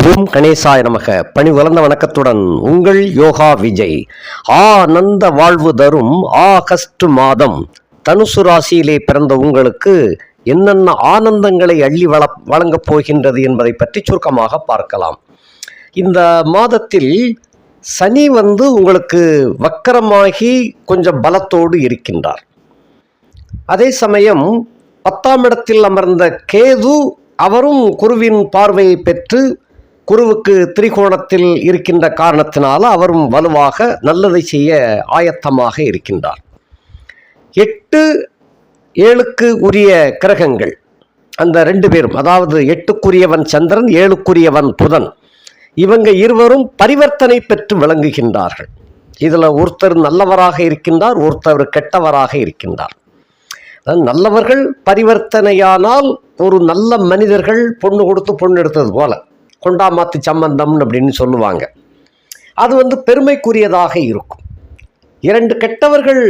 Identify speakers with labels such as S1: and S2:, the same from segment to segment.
S1: ஓம் கணேசாய நமக. பணி வளர்ந்த வணக்கத்துடன் உங்கள் யோகா விஜய். ஆனந்த வாழ்வு தரும் ஆகஸ்ட் மாதம். தனுசு ராசியிலே பிறந்த உங்களுக்கு என்னென்ன ஆனந்தங்களை அள்ளி வள வழங்கப் போகின்றது என்பதை பற்றி சுருக்கமாக பார்க்கலாம். இந்த மாதத்தில் சனி வந்து உங்களுக்கு வக்கரமாகி கொஞ்சம் பலத்தோடு இருக்கின்றார். அதே சமயம் பத்தாம் இடத்தில் அமர்ந்த கேது அவரும் குருவின் பார்வையை பெற்று குருவுக்கு திரிகோணத்தில் இருக்கின்ற காரணத்தினால அவரும் வலுவாக நல்லதை செய்ய ஆயத்தமாக இருக்கின்றார். எட்டு ஏழுக்கு உரிய கிரகங்கள் அந்த ரெண்டு பேரும் அதாவது எட்டுக்குரியவன் சந்திரன் ஏழுக்குரியவன் புதன் இவங்க இருவரும் பரிவர்த்தனை பெற்று விளங்குகின்றார்கள். இதில் ஒருத்தர் நல்லவராக இருக்கின்றார் ஒருத்தர் கெட்டவராக இருக்கின்றார். நல்லவர்கள் பரிவர்த்தனையானால் ஒரு நல்ல மனிதர்கள் பொண்ணு கொடுத்து பொண்ணு எடுத்தது போல. கொண்டாமாத்து சம்பந்தம் அப்படின்னு சொல்லுவாங்க. அது வந்து பெருமைக்குரியதாக இருக்கும். இரண்டு கெட்டவர்கள்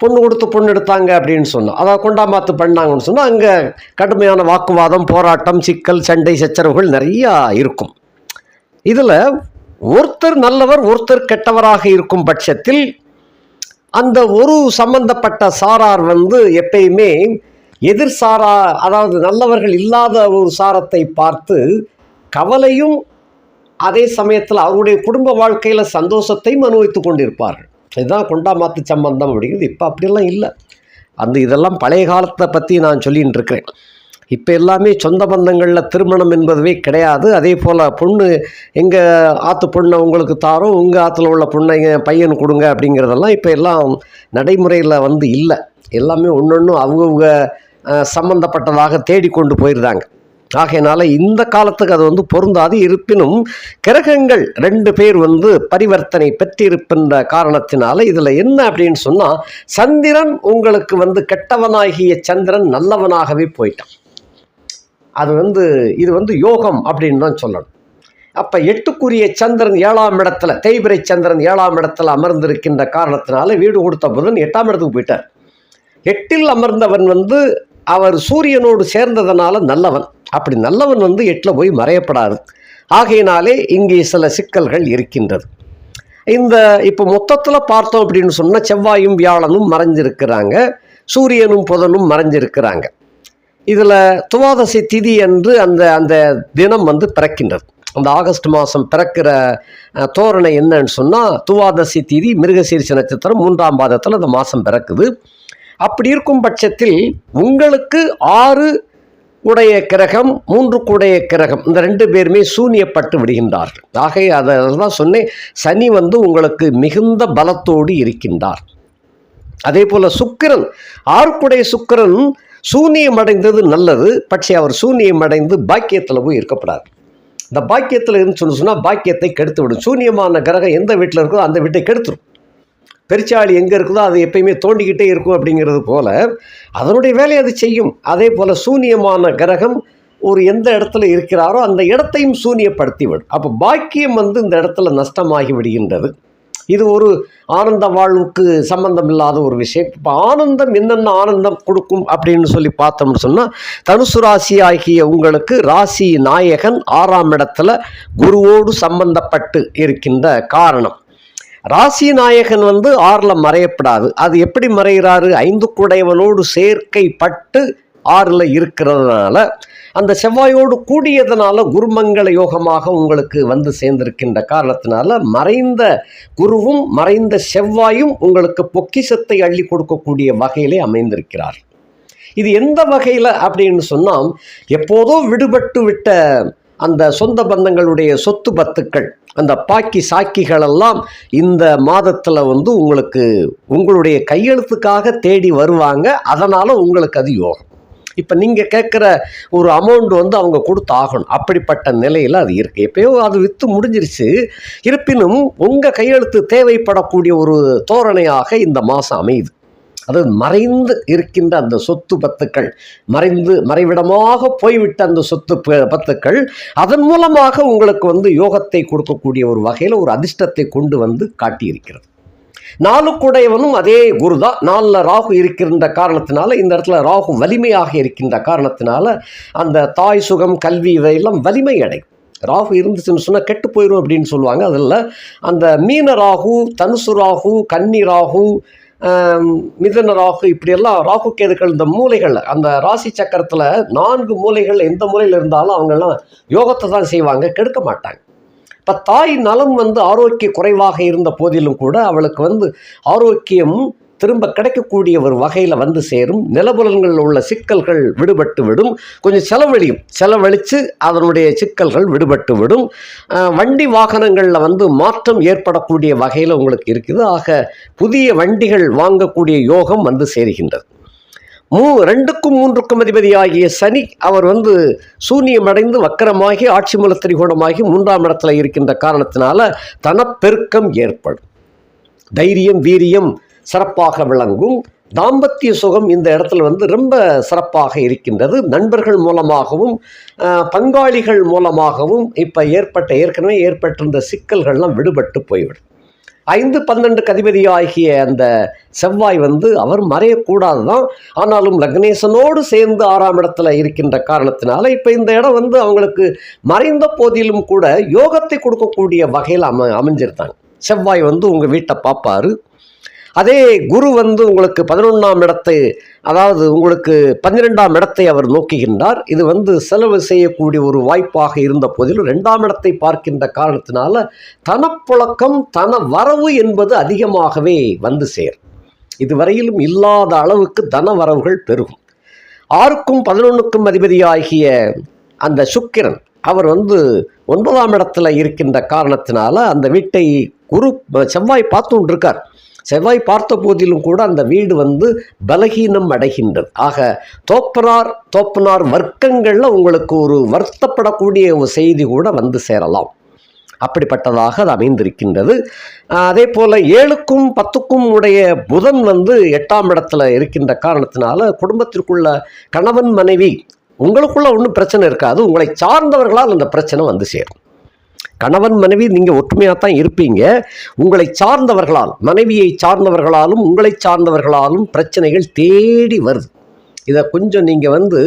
S1: பொண்ணு கொடுத்து பொண்ணு எடுத்தாங்க அப்படின்னு சொன்னோம் அதாவது கொண்டாமாத்து பண்ணாங்கன்னு சொன்னால் அங்கே கடுமையான வாக்குவாதம் போராட்டம் சிக்கல் சண்டை சச்சரவுகள் நிறையா இருக்கும். இதில் ஒருத்தர் நல்லவர் ஒருத்தர் கெட்டவராக இருக்கும் பட்சத்தில் அந்த ஒரு சம்பந்தப்பட்ட சாரார் வந்து எப்பயுமே எதிர் சாரா அதாவது நல்லவர்கள் இல்லாத ஒரு சாரத்தை பார்த்து கவலையும் அதே சமயத்தில் அவருடைய குடும்ப வாழ்க்கையில் சந்தோஷத்தையும் அனுபவித்து கொண்டிருப்பார்கள். இதுதான் கொண்டாமாத்து சம்பந்தம் அப்படிங்கிறது. இப்போ அப்படியெல்லாம் இல்லை. அந்த இதெல்லாம் பழைய காலத்தை பற்றி நான் சொல்லின்னு இருக்கிறேன். இப்போ எல்லாமே சொந்த பந்தங்களில் திருமணம் என்பதுவே கிடையாது. அதே போல் பொண்ணு எங்கள் ஆற்று பொண்ணை உங்களுக்கு தாரோம் உங்கள் ஆற்றுல உள்ள பொண்ணை பையன் கொடுங்க அப்படிங்கிறதெல்லாம் இப்போ எல்லாம் நடைமுறையில் வந்து இல்லை. எல்லாமே ஒன்று ஒன்றும் அவங்கவுங்க சம்மந்தப்பட்டதாக தேடிக்கொண்டு போயிருந்தாங்க. ஆகையினால இந்த காலத்துக்கு அது வந்து பொருந்தாது. இருப்பினும் கிரகங்கள் ரெண்டு பேர் வந்து பரிவர்த்தனை பெற்றிருக்கின்ற காரணத்தினால இதில் என்ன அப்படின்னு சொன்னால் சந்திரன் உங்களுக்கு வந்து கெட்டவனாகிய சந்திரன் நல்லவனாகவே போயிட்டான். அது வந்து இது வந்து யோகம் அப்படின்னு தான் சொல்லணும். அப்போ எட்டுக்குரிய சந்திரன் ஏழாம் இடத்துல தேய்பிரை சந்திரன் ஏழாம் இடத்துல அமர்ந்திருக்கின்ற காரணத்தினால வீடு கொடுத்த புதன் எட்டாம் இடத்துக்கு போயிட்டார். எட்டில் அமர்ந்தவன் வந்து அவர் சூரியனோடு சேர்ந்ததனால நல்லவன். அப்படி நல்லவன் வந்து எட்டில் போய் மறையப்படாது. ஆகையினாலே இங்கே சில சிக்கல்கள் இருக்கின்றது. இந்த இப்போ மொத்தத்தில் பார்த்தோம் அப்படின்னு சொன்னால் செவ்வாயும் வியாழனும் மறைஞ்சிருக்கிறாங்க. சூரியனும் புதனும் மறைஞ்சிருக்கிறாங்க. இதில் துவாதசி திதி என்று அந்த அந்த தினம் வந்து பிறக்கின்றது. அந்த ஆகஸ்ட் மாதம் பிறக்கிற தோரணை என்னன்னு சொன்னால் துவாதசி திதி மிருகசீரிச நட்சத்திரம் மூன்றாம் பாதத்தில் அந்த மாதம் பிறக்குது. அப்படி இருக்கும் பட்சத்தில் உங்களுக்கு ஆறு உடைய கிரகம் மூன்று கூடைய கிரகம் இந்த ரெண்டு பேருமே சூனியப்பட்டு விடுகின்றார்கள். ஆகவே அதை சொன்னேன் சனி வந்து உங்களுக்கு மிகுந்த பலத்தோடு இருக்கின்றார். அதே போல் சுக்கிரன் ஆறுக்குடைய சுக்கிரன் சூனியம் அடைந்தது நல்லது பட்சே அவர் சூனியம் அடைந்து பாக்கியத்தில் போய் இருக்கப்படாது. இந்த பாக்கியத்தில் இருந்து சொல்லி சொன்னால் பாக்கியத்தை கெடுத்து விடும் சூனியமான கிரகம் எந்த வீட்டில் இருக்கோ அந்த வீட்டை கெடுத்துரும். பெருச்சாளி எங்கே இருக்குதோ அது எப்பயுமே தோண்டிக்கிட்டே இருக்கும் அப்படிங்கிறது போல அதனுடைய வேலையை அது செய்யும். அதே போல் சூனியமான கிரகம் ஒரு எந்த இடத்துல இருக்கிறாரோ அந்த இடத்தையும் சூனியப்படுத்தி விடும் அப்போ பாக்கியம் வந்து இந்த இடத்துல நஷ்டமாகி விடுகின்றது. இது ஒரு ஆனந்த வாழ்வுக்கு சம்பந்தம் இல்லாத ஒரு விஷயம். இப்போ ஆனந்தம் என்னென்ன ஆனந்தம் கொடுக்கும் அப்படின்னு சொல்லி பார்த்தோம்னு சொன்னால் தனுசு ராசி ஆகிய உங்களுக்கு ராசி நாயகன் ஆறாம் இடத்துல குருவோடு சம்பந்தப்பட்டு இருக்கின்ற காரணம். ராசி நாயகன் வந்து ஆறில் மறையப்படாது. அது எப்படி மறைகிறாரு? ஐந்து குடைவனோடு சேர்க்கை பட்டு ஆறில் இருக்கிறதுனால அந்த செவ்வாயோடு கூடியதனால குருமங்கள யோகமாக உங்களுக்கு வந்து சேர்ந்திருக்கின்ற காரணத்தினால மறைந்த குருவும் மறைந்த செவ்வாயும் உங்களுக்கு பொக்கிசத்தை அள்ளி கொடுக்கக்கூடிய வகையிலே அமைந்திருக்கிறார் இது எந்த வகையில் அப்படின்னு சொன்னால் எப்போதோ விடுபட்டு விட்ட அந்த சொந்த பந்தங்களுடைய சொத்து பத்துக்கள் அந்த பாக்கி சாக்கிகளெல்லாம் இந்த மாதத்தில் வந்து உங்களுக்கு உங்களுடைய கையெழுத்துக்காக தேடி வருவாங்க. அதனால் உங்களுக்கு அது யோகம். இப்போ நீங்கள் கேட்குற ஒரு அமௌண்ட் வந்து அவங்க கொடுத்து ஆகணும் அப்படிப்பட்ட நிலையில் அது இருக்குது எப்பயோ அது விற்று முடிஞ்சிருச்சு. இருப்பினும் உங்கள் கையெழுத்து தேவைப்படக்கூடிய ஒரு தோரணையாக இந்த மாதம் அமையுது. அது மறைந்து இருக்கின்ற அந்த சொத்து பத்துக்கள் மறைந்து மறைவிடமாக போய்விட்ட அந்த சொத்து ப- பத்துக்கள் அதன் மூலமாக உங்களுக்கு வந்து யோகத்தை கொடுக்கக்கூடிய ஒரு வகையில் ஒரு அதிர்ஷ்டத்தை கொண்டு வந்து காட்டியிருக்கிறது. நாலுக்குடையவனும் அதே குரு தான் நாலில் ராகு இருக்கின்ற காரணத்தினால இந்த இடத்துல ராகு வலிமையாக இருக்கின்ற காரணத்தினால அந்த தாய் சுகம் கல்வி இதையெல்லாம் வலிமை அடையும். ராகு இருந்துச்சுன்னு சொன்னால் கெட்டு போயிடும் அப்படின்னு சொல்லுவாங்க. அதில் அந்த மீன ராகு தனுசு ராகு கன்னி ராகு மிதுன ராகு இப்படியெல்லாம் ராகு கேதுக்கள் இந்த மூலைகள் அந்த ராசி சக்கரத்தில் நான்கு மூலைகள் எந்த மூலையில் இருந்தாலும் அவங்கெல்லாம் யோகத்தை தான் செய்வாங்க கெடுக்க மாட்டாங்க. இப்போ தாய் நலம் வந்து ஆரோக்கிய குறைவாக இருந்த போதிலும் கூட அவளுக்கு வந்து ஆரோக்கியம் திரும்ப கிடைக்கக்கூடிய ஒரு வகையில் வந்து சேரும். நிலபுலன்களில் உள்ள சிக்கல்கள் விடுபட்டு விடும். கொஞ்சம் செலவழியும். செலவழித்து அதனுடைய சிக்கல்கள் விடுபட்டு விடும். வண்டி வாகனங்களில் வந்து மாற்றம் ஏற்படக்கூடிய வகையில் உங்களுக்கு இருக்குது. ஆக புதிய வண்டிகள் வாங்கக்கூடிய யோகம் வந்து சேருகின்றது. மூ ரெண்டுக்கும் மூன்றுக்கும் அதிபதியாகிய சனி அவர் வந்து சூன்யமடைந்து வக்கரமாகி ஆட்சி மூல திரிகோணமாகி மூன்றாம் இடத்துல இருக்கின்ற காரணத்தினால தனப்பெருக்கம் ஏற்படும். தைரியம் வீரியம் சிறப்பாக விளங்கும். தாம்பத்திய சுகம் இந்த இடத்துல வந்து ரொம்ப சிறப்பாக இருக்கின்றது. நண்பர்கள் மூலமாகவும் பங்காளிகள் மூலமாகவும் இப்போ ஏற்பட்ட ஏற்கனவே ஏற்பட்டிருந்த சிக்கல்கள்லாம் விடுபட்டு போய்விடும். ஐந்து பன்னெண்டு கதிபதி ஆகிய அந்த செவ்வாய் வந்து அவர் மறையக்கூடாது தான் ஆனாலும் லக்னேசனோடு சேர்ந்து ஆறாம் இடத்துல இருக்கின்ற காரணத்தினால இப்போ இந்த இடம் வந்து அவங்களுக்கு மறைந்த போதிலும் கூட யோகத்தை கொடுக்கக்கூடிய வகையில் அம அமைஞ்சிருந்தாங்க. செவ்வாய் வந்து உங்கள் வீட்டை பார்ப்பாரு. அதே குரு வந்து உங்களுக்கு பதினொன்றாம் இடத்தை அதாவது உங்களுக்கு பன்னிரெண்டாம் இடத்தை அவர் நோக்குகின்றார். இது வந்து செலவு செய்யக்கூடிய ஒரு வாய்ப்பாக இருந்த போதிலும் ரெண்டாம் இடத்தை பார்க்கின்ற காரணத்தினால தனப்புழக்கம் தன வரவு என்பது அதிகமாகவே வந்து சேரும். இதுவரையிலும் இல்லாத அளவுக்கு தன வரவுகள் பெருகும். ஆறுக்கும் பதினொன்றுக்கும் அதிபதியாகிய அந்த சுக்கிரன் அவர் வந்து ஒன்பதாம் இடத்துல இருக்கின்ற காரணத்தினால அந்த வீட்டை குரு செவ்வாய் பார்த்துட்டு இருக்கார். செவ்வாய் பார்த்த போதிலும் கூட அந்த வீடு வந்து பலகீனம் அடைகின்றது. ஆக தோப்பனார் தோப்பனார் வர்க்கங்களில் உங்களுக்கு ஒரு வருத்தப்படக்கூடிய ஒரு செய்தி கூட வந்து சேரலாம். அப்படிப்பட்டதாக அது அமைந்திருக்கின்றது. அதே போல் ஏழுக்கும் பத்துக்கும் உடைய புதன் வந்து எட்டாம் இடத்துல இருக்கின்ற காரணத்தினால குடும்பத்திற்குள்ள கணவன் மனைவி உங்களுக்குள்ள ஒன்றும் பிரச்சனை இருக்காது. உங்களை சார்ந்தவர்களால் அந்த பிரச்சனை வந்து சேரும். கணவன் மனைவி நீங்கள் ஒற்றுமையாக தான் இருப்பீங்க. உங்களை சார்ந்தவர்களால் மனைவியை சார்ந்தவர்களாலும் உங்களை சார்ந்தவர்களாலும் பிரச்சனைகள் தேடி வருது. இதை கொஞ்சம் நீங்கள் வந்து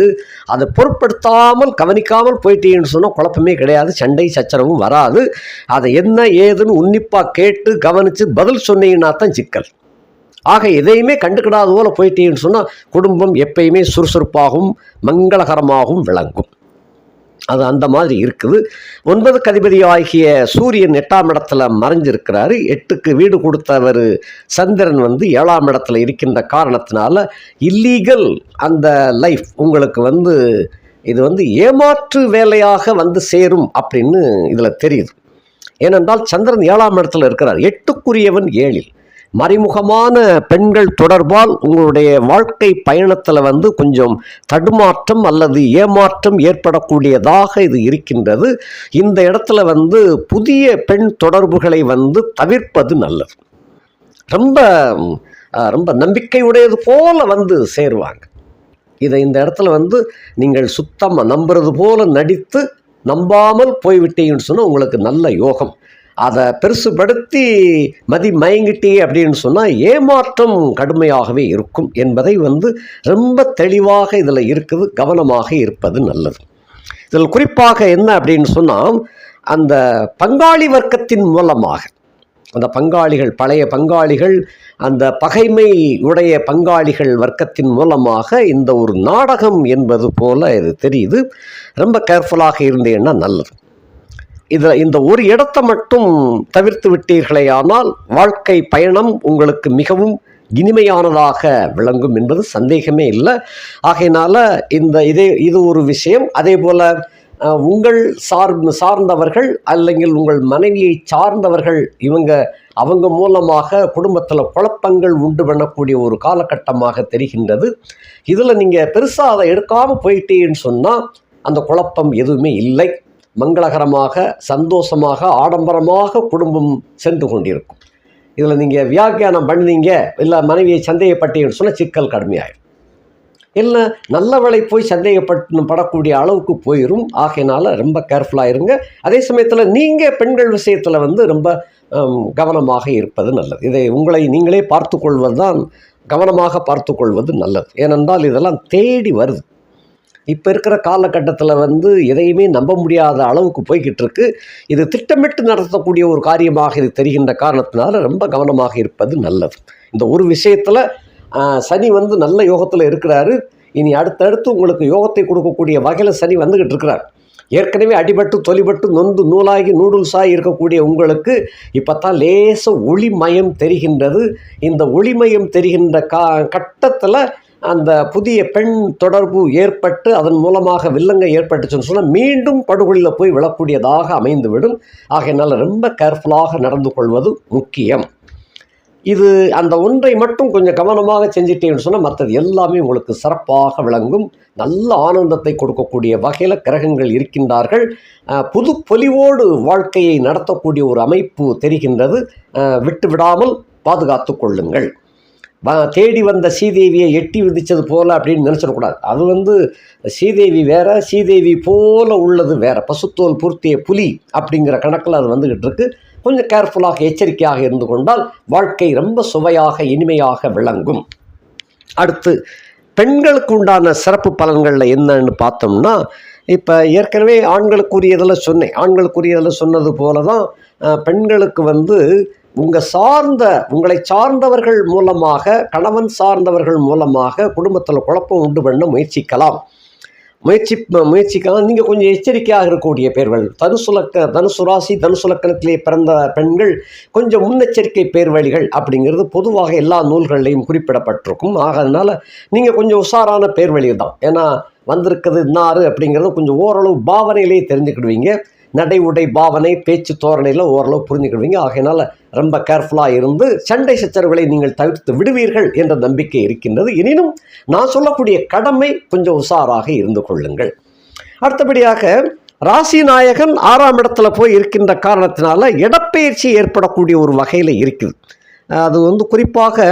S1: அதை பொருட்படுத்தாமல் கவனிக்காமல் போயிட்டீங்கன்னு சொன்னால் குழப்பமே கிடையாது சண்டை சச்சரவும் வராது. அதை என்ன ஏதுன்னு உன்னிப்பாக கேட்டு கவனித்து பதில் சொன்னீங்கன்னா தான் சிக்கல். ஆக எதையுமே கண்டுக்கிடாத போல போயிட்டீங்கன்னு சொன்னால் குடும்பம் எப்பயுமே சுறுசுறுப்பாகவும் மங்களகரமாகவும் விளங்கும். அது அந்த மாதிரி இருக்குது. ஒன்பது கதிபதி ஆகிய சூரியன் எட்டாம் இடத்துல மறைஞ்சிருக்கிறாரு. எட்டுக்கு வீடு கொடுத்தவர் சந்திரன் வந்து ஏழாம் இடத்துல இருக்கின்ற காரணத்தினால இல்லீகல் அந்த லைஃப் உங்களுக்கு வந்து இது வந்து ஏமாற்று வேலையாக வந்து சேரும் அப்படின்னு இதில் தெரியுது. ஏனென்றால் சந்திரன் ஏழாம் இடத்துல இருக்கிறார். எட்டுக்குரியவன் ஏழில். மறைமுகமான பெண்கள் தொடர்பால் உங்களுடைய வாழ்க்கை பயணத்தில் வந்து கொஞ்சம் தடுமாற்றம் அல்லது ஏமாற்றம் ஏற்படக்கூடியதாக இது இருக்கின்றது. இந்த இடத்துல வந்து புதிய பெண் தொடர்புகளை வந்து தவிர்ப்பது நல்லது. ரொம்ப ரொம்ப நம்பிக்கையுடையது போல வந்து சேருவாங்க. இதை இந்த இடத்துல வந்து நீங்கள் சுத்தமாக நம்புறது போல நடித்து நம்பாமல் போய்விட்டீங்கன்னு சொன்னால் உங்களுக்கு நல்ல யோகம். அதை பெருசுபடுத்தி மதி மயங்கிட்டே அப்படின்னு சொன்னால் ஏமாற்றம் கடுமையாகவே இருக்கும் என்பதை வந்து ரொம்ப தெளிவாக இதில் இருக்குது கவனமாக இருப்பது நல்லது. இதில் குறிப்பாக என்ன அப்படின்னு சொன்னால் அந்த பங்காளி வர்க்கத்தின் மூலமாக அந்த பங்காளிகள் பழைய பங்காளிகள் அந்த பகைமை உடைய பங்காளிகள் வர்க்கத்தின் மூலமாக இந்த ஒரு நாடகம் என்பது போல இது தெரியுது. ரொம்ப கேர்ஃபுல்லாக இருந்தேன்னா நல்லது. இதில் இந்த ஒரு இடத்தை மட்டும் தவிர்த்து விட்டீர்களேயானால் வாழ்க்கை பயணம் உங்களுக்கு மிகவும் இனிமையானதாக விளங்கும் என்பது சந்தேகமே இல்லை. ஆகையினால இந்த இதே இது ஒரு விஷயம். அதே போல் உங்கள் சார் சார்ந்தவர்கள் அல்லங்கில் உங்கள் மனைவியை சார்ந்தவர்கள் இவங்க அவங்க மூலமாக குடும்பத்தில் குழப்பங்கள் உண்டு பண்ணக்கூடிய ஒரு காலகட்டமாக தெரிகின்றது. இதில் நீங்கள் பெருசாக அதை எடுக்காமல் போயிட்டேன்னு சொன்னால் அந்த குழப்பம் எதுவுமே இல்லை. மங்களகரமாக சந்தோஷமாக ஆடம்பரமாக குடும்பம் சென்று கொண்டிருக்கும். இதில் நீங்கள் வியாக்கியானம் பண்ணீங்க இல்லை மனைவியை சந்தேகப்பட்டீங்கன்னு சொன்னால் சிக்கல் கடுமையாயிடும் இல்லை நல்லவளை போய் சந்தேகப்பட்டு படக்கூடிய அளவுக்கு போயிடும் ஆகையினால ரொம்ப கேர்ஃபுல்லாக இருங்க. அதே சமயத்தில் நீங்கள் பெண்கள் விஷயத்தில் வந்து ரொம்ப கவனமாக இருப்பது நல்லது. இதை உங்களை நீங்களே பார்த்து கொள்வது தான் கவனமாக பார்த்து கொள்வது நல்லது. ஏனென்றால் இதெல்லாம் தேடி வருது. இப்போ இருக்கிற காலகட்டத்தில் வந்து எதையுமே நம்ப முடியாத அளவுக்கு போய்கிட்டு இருக்கு இது திட்டமிட்டு நடத்தக்கூடிய ஒரு காரியமாக இது தெரிகின்ற காரணத்தினால ரொம்ப கவனமாக இருப்பது நல்லது. இந்த ஒரு விஷயத்தில் சனி வந்து நல்ல யோகத்தில் இருக்கிறாரு. இனி அடுத்தடுத்து உங்களுக்கு யோகத்தை கொடுக்கக்கூடிய வகையில் சனி வந்துக்கிட்டு இருக்கிறார். ஏற்கனவே அடிபட்டு தொலிபட்டு நொந்து நூலாகி நூடுல்ஸாகி இருக்கக்கூடிய உங்களுக்கு இப்போ தான் லேச ஒளிமயம் தெரிகின்றது. இந்த ஒளிமயம் தெரிகின்ற கா கட்டத்தில் அந்த புதிய பெண் தொடர்பு ஏற்பட்டு அதன் மூலமாக வில்லங்கை ஏற்பட்டுச்சுன்னு சொன்னால் மீண்டும் படுகொலியில் போய் விழக்கூடியதாக அமைந்துவிடும். ஆகையினால் ரொம்ப கேர்ஃபுல்லாக நடந்து கொள்வது முக்கியம். இது அந்த ஒன்றை மட்டும் கொஞ்சம் கவனமாக செஞ்சிட்டேன்னு சொன்னால் மற்றது எல்லாமே உங்களுக்கு சிறப்பாக விளங்கும். நல்ல ஆனந்தத்தை கொடுக்கக்கூடிய வகையில் கிரகங்கள் இருக்கின்றார்கள். புது பொலிவோடு வாழ்க்கையை நடத்தக்கூடிய ஒரு அமைப்பு தெரிகின்றது. விட்டு விடாமல் பாதுகாத்து கொள்ளுங்கள். தேடி வந்த சீதேவியை எட்டி விதித்தது போல அப்படின்னு நினச்சிடக்கூடாது. அது வந்து சீதேவி வேற சீதேவி போல உள்ளது வேற. பசுத்தோல் பூர்த்திய புலி அப்படிங்கிற கணக்கில் அது வந்துக்கிட்டு இருக்கு கொஞ்சம் கேர்ஃபுல்லாக எச்சரிக்கையாக இருந்து கொண்டால் வாழ்க்கை ரொம்ப சுவையாக இனிமையாக விளங்கும். அடுத்து பெண்களுக்கு உண்டான சிறப்பு பலன்களில் என்னன்னு பார்த்தோம்னா இப்போ ஏற்கனவே ஆண்களுக்குரியதில் சொன்னேன். ஆண்களுக்குரியதில் சொன்னது போல தான் பெண்களுக்கு வந்து உங்கள் சார்ந்த உங்களை சார்ந்தவர்கள் மூலமாக கணவன் சார்ந்தவர்கள் மூலமாக குடும்பத்தில் குழப்பம் உண்டு பண்ண முயற்சிக்கலாம். முயற்சி முயற்சிக்கலாம். நீங்கள் கொஞ்சம் எச்சரிக்கையாக இருக்கக்கூடிய பேர்கள். தனுசுலக்க தனுசு ராசி தனுசுலக்கணத்திலே பிறந்த பெண்கள் கொஞ்சம் முன்னெச்சரிக்கை பேர்வழிகள் அப்படிங்கிறது பொதுவாக எல்லா நூல்கள்லையும் குறிப்பிடப்பட்டிருக்கும். ஆக அதனால் நீங்கள் கொஞ்சம் உஷாரான பேர்வழி தான் ஏன்னா வந்திருக்குது இன்னாறு அப்படிங்கிறது கொஞ்சம் ஓரளவு பாவனையிலே தெரிஞ்சுக்கிடுவீங்க. நடை உடை பாவனை பேச்சு தோரணையில் ஓரளவு புரிஞ்சுக்கிடுவீங்க. ஆகையினால ரொம்ப கேர்ஃபுல்லாக இருந்து சண்டை சச்சரவுகளை நீங்கள் தவிர்த்து விடுவீர்கள் என்ற நம்பிக்கை இருக்கின்றது. எனினும் நான் சொல்லக்கூடிய கடமை கொஞ்சம் உஷாராக இருந்து கொள்ளுங்கள். அடுத்தபடியாக ராசி நாயகன் ஆறாம் இடத்துல போய் இருக்கின்ற காரணத்தினால இடப்பெயர்ச்சி ஏற்படக்கூடிய ஒரு வகையில் இருக்குது. அது வந்து குறிப்பாக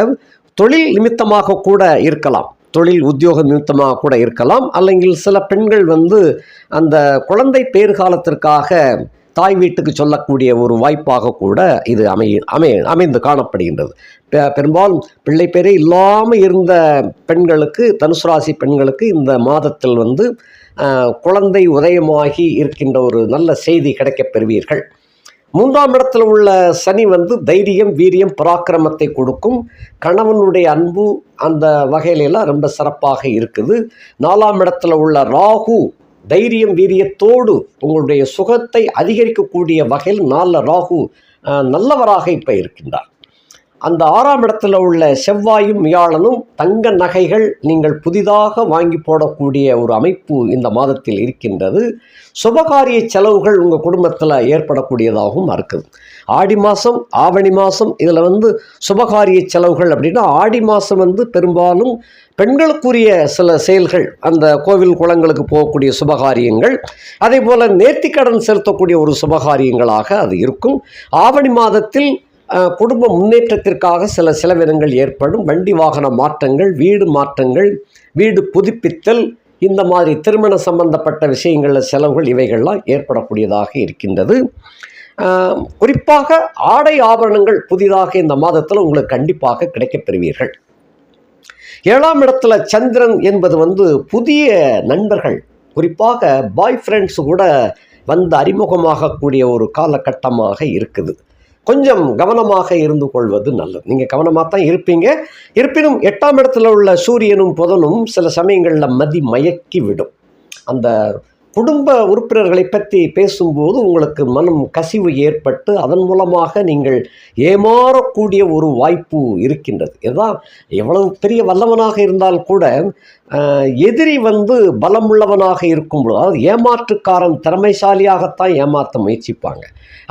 S1: தொழில் நிமித்தமாக கூட இருக்கலாம். தொழில் உத்தியோக நிமித்தமாக கூட இருக்கலாம். அல்லங்கில் சில பெண்கள் வந்து அந்த குழந்தை பேர் காலத்திற்காக தாய் வீட்டுக்கு சொல்லக்கூடிய ஒரு வாய்ப்பாக கூட இது அமைய அமை அமைந்து காணப்படுகின்றது. பெ- பெரும்பாலும் பிள்ளை பேரே இல்லாமல் இருந்த பெண்களுக்கு தனுசு ராசி பெண்களுக்கு இந்த மாதத்தில் வந்து குழந்தை உதயமாகி இருக்கின்ற ஒரு நல்ல செய்தி கிடைக்கப் பெறுவீர்கள். மூன்றாம் இடத்துல உள்ள சனி வந்து தைரியம் வீரியம் பராக்கிரமத்தை கொடுக்கும். கணவனுடைய அன்பு அந்த வகையிலெல்லாம் ரொம்ப சிறப்பாக இருக்குது. நாலாம் இடத்துல உள்ள ராகு தைரியம் வீரியத்தோடு உங்களுடைய சுகத்தை அதிகரிக்கக்கூடிய வகையில் நாளில் ராகு நல்லவராக இப்போ இருக்கின்றார். அந்த ஆறாம் இடத்துல உள்ள செவ்வாயும் வியாழனும் தங்க நகைகள் நீங்கள் புதிதாக வாங்கி போடக்கூடிய ஒரு அமைப்பு இந்த மாதத்தில் இருக்கின்றது. சுபகாரிய செலவுகள் உங்கள் குடும்பத்தில் ஏற்படக்கூடியதாகவும் இருக்குது. ஆடி மாதம் ஆவணி மாதம் இதில் வந்து சுபகாரிய செலவுகள் அப்படின்னா ஆடி மாதம் வந்து பெரும்பாலும் பெண்களுக்குரிய சில செயல்கள் அந்த கோவில் குளங்களுக்கு போகக்கூடிய சுபகாரியங்கள் அதே போல் நேர்த்திக்கடன் செலுத்தக்கூடிய ஒரு சுபகாரியங்களாக அது இருக்கும். ஆவணி மாதத்தில் குடும்ப முன்னேற்றத்திற்காக சில செலவினங்கள் ஏற்படும். வண்டி வாகன மாற்றங்கள் வீடு மாற்றங்கள் வீடு புதுப்பித்தல் இந்த மாதிரி திருமண சம்பந்தப்பட்ட விஷயங்களில் செலவுகள் இவைகள்லாம் ஏற்படக்கூடியதாக இருக்கின்றது. குறிப்பாக ஆடை ஆபரணங்கள் புதிதாக இந்த மாதத்தில் உங்களுக்கு கண்டிப்பாக கிடைக்கப் பெறுவீர்கள். ஏழாம் இடத்துல சந்திரன் என்பது வந்து புதிய நண்பர்கள். குறிப்பாக பாய் ஃப்ரெண்ட்ஸ் கூட வந்து அறிமுகமாகக்கூடிய ஒரு காலகட்டமாக இருக்குது. கொஞ்சம் கவனமாக இருந்து கொள்வது நல்லது. நீங்கள் கவனமாக தான் இருப்பீங்க. இருப்பினும் எட்டாம் இடத்துல உள்ள சூரியனும் புதனும் சில சமயங்களில் மதி மயக்கி விடும். அந்த குடும்ப உறுப்பினர்களை பற்றி பேசும்போது உங்களுக்கு மனம் கசிவு ஏற்பட்டு அதன் மூலமாக நீங்கள் ஏமாறக்கூடிய ஒரு வாய்ப்பு இருக்கின்றது. இதுதான் எவ்வளவு பெரிய வல்லவனாக இருந்தால் கூட எதிரி வந்து பலமுள்ளவனாக இருக்கும் பொழுது அதாவது ஏமாற்றுக்காரன் திறமைசாலியாகத்தான் ஏமாற்ற முயற்சிப்பாங்க.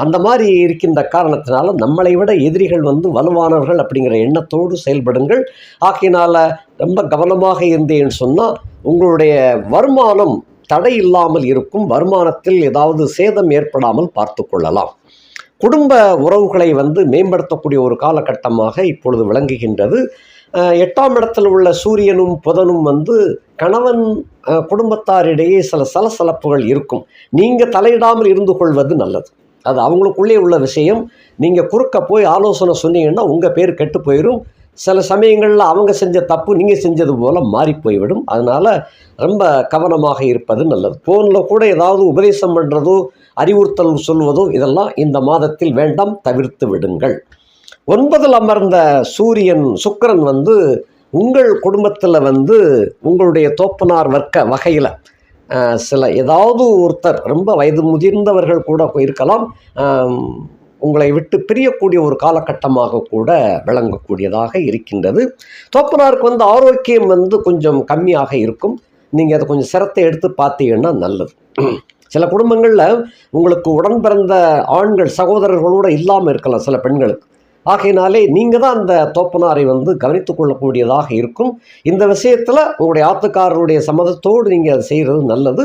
S1: அந்த மாதிரி இருக்கின்ற காரணத்தினால நம்மளை விட எதிரிகள் வந்து வலுவானவர்கள் அப்படிங்கிற எண்ணத்தோடு செயல்படுங்கள். ஆகையினால் ரொம்ப கவனமாக இருந்தேன்னு சொன்னால் உங்களுடைய வருமானம் தடை இல்லாமல் இருக்கும் வருமானத்தில் ஏதாவது சேதம் ஏற்படாமல் பார்த்து கொள்ளலாம். குடும்ப உறவுகளை வந்து மேம்படுத்தக்கூடிய ஒரு காலகட்டமாக இப்பொழுது விளங்குகின்றது. எட்டாம் இடத்தில் உள்ள சூரியனும் புதனும் வந்து கணவன் குடும்பத்தாரிடையே சில சலசலப்புகள் இருக்கும். நீங்கள் தலையிடாமல் இருந்து கொள்வது நல்லது. அது அவங்களுக்குள்ளே உள்ள விஷயம். நீங்கள் குறுக்க போய் ஆலோசனை சொன்னீங்கன்னா உங்கள் பேர் கெட்டு போயிடும் சில சமயங்களில் அவங்க செஞ்ச தப்பு நீங்கள் செஞ்சது போல் மாறி போய்விடும் அதனால் ரொம்ப கவனமாக இருப்பது நல்லது. ஃபோனில் கூட ஏதாவது உபதேசம் பண்ணுறதோ அறிவுறுத்தல் சொல்வதோ இதெல்லாம் இந்த மாதத்தில் வேண்டாம் தவிர்த்து விடுங்கள். ஒன்பதில் அமர்ந்த சூரியன் சுக்கரன் வந்து உங்கள் குடும்பத்தில் வந்து உங்களுடைய தோப்பனார் வர்க்க வகையில் சில ஏதாவது ஒருத்தர் ரொம்ப வயது முதிர்ந்தவர்கள் கூட இருக்கலாம். உங்களை விட்டு பிரியக்கூடிய ஒரு காலகட்டமாக கூட விளங்கக்கூடியதாக இருக்கின்றது. தோப்பனாருக்கு வந்து ஆரோக்கியம் வந்து கொஞ்சம் கம்மியாக இருக்கும். நீங்கள் அதை கொஞ்சம் சிரத்தை எடுத்து பார்த்தீங்கன்னா நல்லது. சில குடும்பங்களில் உங்களுக்கு உடன் பிறந்த ஆண்கள் சகோதரர்களோடு இல்லாமல் இருக்கலாம் சில பெண்களுக்கு. ஆகையினாலே நீங்கள் தான் அந்த தோப்பனாரை வந்து கவனித்து கொள்ளக்கூடியதாக இருக்கும். இந்த விஷயத்தில் உங்களுடைய ஆத்துக்காரருடைய சம்மதத்தோடு நீங்கள் அதை செய்கிறது நல்லது.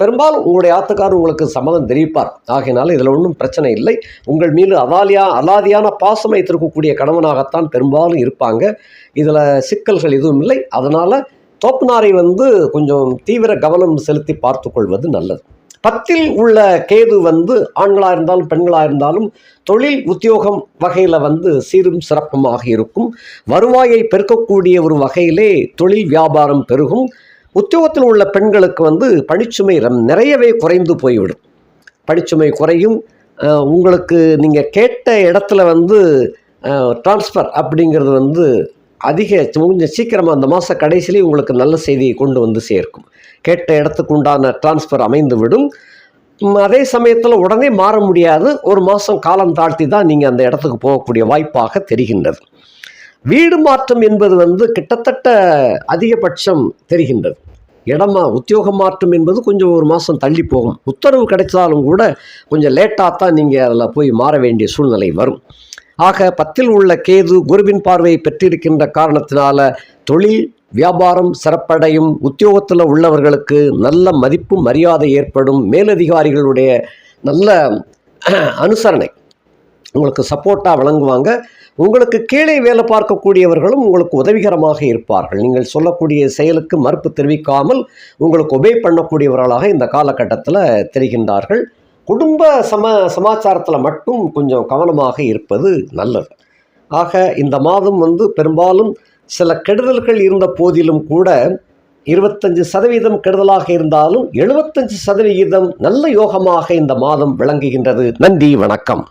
S1: பெரும்பாலும் உங்களுடைய ஆத்துக்காரர் உங்களுக்கு சம்மதம் தெரிவிப்பார். ஆகையினால இதில் ஒன்றும் பிரச்சனை இல்லை. உங்கள் மீது அதாலியா அலாதியான பாசம் வைத்திருக்கக்கூடிய கணவனாகத்தான் பெரும்பாலும் இருப்பாங்க. இதில் சிக்கல்கள் எதுவும் இல்லை. அதனால் தோப்பனாரை வந்து கொஞ்சம் தீவிர கவனம் செலுத்தி பார்த்து கொள்வது நல்லது. பத்தில் உள்ள கேது வந்து ஆண்களாக இருந்தாலும் பெண்களாக இருந்தாலும் தொழில் உத்தியோகம் வகையில் வந்து சீரும் சிறப்புமாக இருக்கும். வருவாயை பெருக்கக்கூடிய ஒரு வகையிலே தொழில் வியாபாரம் பெருகும். உத்தியோகத்தில் உள்ள பெண்களுக்கு வந்து பணிச்சுமை ரம்- நிறையவே குறைந்து போய்விடும். பணிச்சுமை குறையும். உங்களுக்கு நீங்கள் கேட்ட இடத்துல வந்து ட்ரான்ஸ்ஃபர் அப்படிங்கிறது வந்து அதிக கொஞ்சம் சீக்கிரமாக அந்த மாத கடைசியிலேயே உங்களுக்கு நல்ல செய்தியை கொண்டு வந்து சேர்க்கும். கேட்ட இடத்துக்கு உண்டான ட்ரான்ஸ்ஃபர் அமைந்து விடும். அதே சமயத்தில் உடனே மாற முடியாது. ஒரு மாதம் காலம் தாழ்த்தி தான் நீங்கள் அந்த இடத்துக்கு போகக்கூடிய வாய்ப்பாக தெரிகின்றது. வீடு மாற்றம் என்பது வந்து கிட்டத்தட்ட அதிகபட்சம் தெரிகின்றது. இடமா உத்தியோகம் மாற்றம் என்பது கொஞ்சம் ஒரு மாதம் தள்ளி போகும். உத்தரவு கிடைச்சாலும் கூட கொஞ்சம் லேட்டாக தான் நீங்கள் அதில் போய் மாற வேண்டிய சூழ்நிலை வரும். ஆக பத்தில் உள்ள கேது குருவின் பார்வையை பெற்றிருக்கின்ற காரணத்தினால தொழில் வியாபாரம் சிறப்படையும் உத்தியோகத்தில் உள்ளவர்களுக்கு நல்ல மதிப்பு மரியாதை ஏற்படும் மேலதிகாரிகளுடைய நல்ல அனுசரணை. உங்களுக்கு சப்போர்ட்டாக வழங்குவாங்க. உங்களுக்கு கீழே வேலை பார்க்கக்கூடியவர்களும் உங்களுக்கு உதவிகரமாக இருப்பார்கள். நீங்கள் சொல்லக்கூடிய செயலுக்கு மறுப்பு தெரிவிக்காமல் உங்களுக்கு ஒபே பண்ணக்கூடியவர்களாக இந்த காலகட்டத்தில் தெரிகின்றார்கள். குடும்ப சம சமாச்சாரத்தில் மட்டும் கொஞ்சம் கவனமாக இருப்பது நல்லது. ஆக இந்த மாதம் வந்து பெரும்பாலும் சில கெடுதல்கள் இருந்த போதிலும் கூட இருபத்தஞ்சு சதவீதம் கெடுதலாக இருந்தாலும் எழுபத்தஞ்சு சதவிகிதம் நல்ல யோகமாக இந்த மாதம் விளங்குகின்றது. நன்றி வணக்கம்.